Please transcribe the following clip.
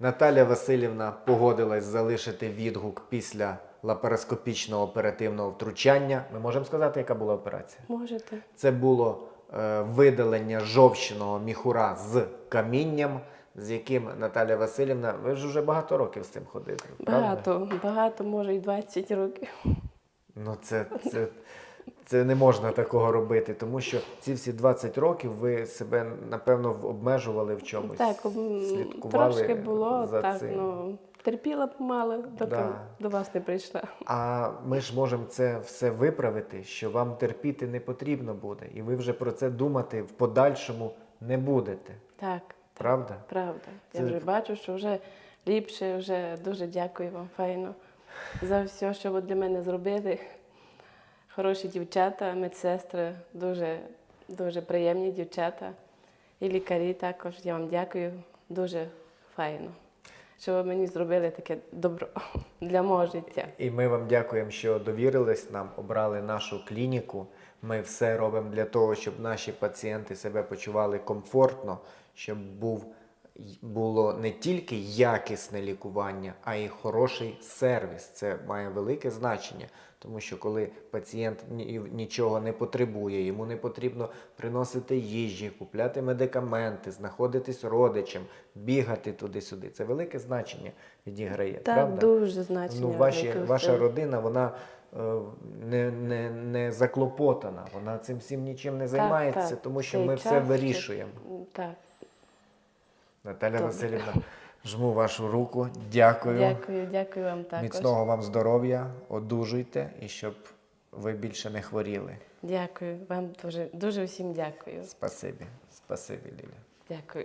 Наталя Васильівна погодилась залишити відгук після лапароскопічного оперативного втручання. Ми можемо сказати, яка була операція? Можете. Це було е, видалення жовчного міхура з камінням, з яким Наталя Васильівна, ви ж вже багато років з цим ходите. правда? Багато, багато, може, і 20 років. Ну, це, це, це не можна такого робити, тому що ці всі 20 років ви себе, напевно, обмежували в чомусь. Так, слідкували трошки було, за так, цим. ну, терпіла помалу, доки Да. до вас не прийшла. А ми ж можемо це все виправити, що вам терпіти не потрібно буде, і ви вже про це думати в подальшому не будете. Так, Правда? правда. Я вже бачу, що вже ліпше, вже дуже дякую вам, файно, за все, що ви для мене зробили. Хороші дівчата, медсестри, дуже, дуже приємні дівчата. І лікарі також. Я вам дякую. Дуже файно, що ви мені зробили таке добро для мого життя. І ми вам дякуємо, що довірились нам, обрали нашу клініку. Ми все робимо для того, щоб наші пацієнти себе почували комфортно, щоб був, було не тільки якісне лікування, а й хороший сервіс. Це має велике значення. Тому що коли пацієнт нічого не потребує, йому не потрібно приносити їжі, купляти медикаменти, знаходитись родичем, бігати туди-сюди. Це велике значення відіграє. Так, правда? дуже значення. Ну, ваші, ваша родина, вона е, не, не, не заклопотана, вона цим всім нічим не займається, так. тому що Цей ми все вирішуємо. Так, Наталя Добре. Васильівна, жму вашу руку, дякую. дякую, дякую вам також. Міцного вам здоров'я, одужуйте і щоб ви більше не хворіли. Дякую, вам дуже, дуже всім дякую. Спасибі, спасибі, Ліля. Дякую.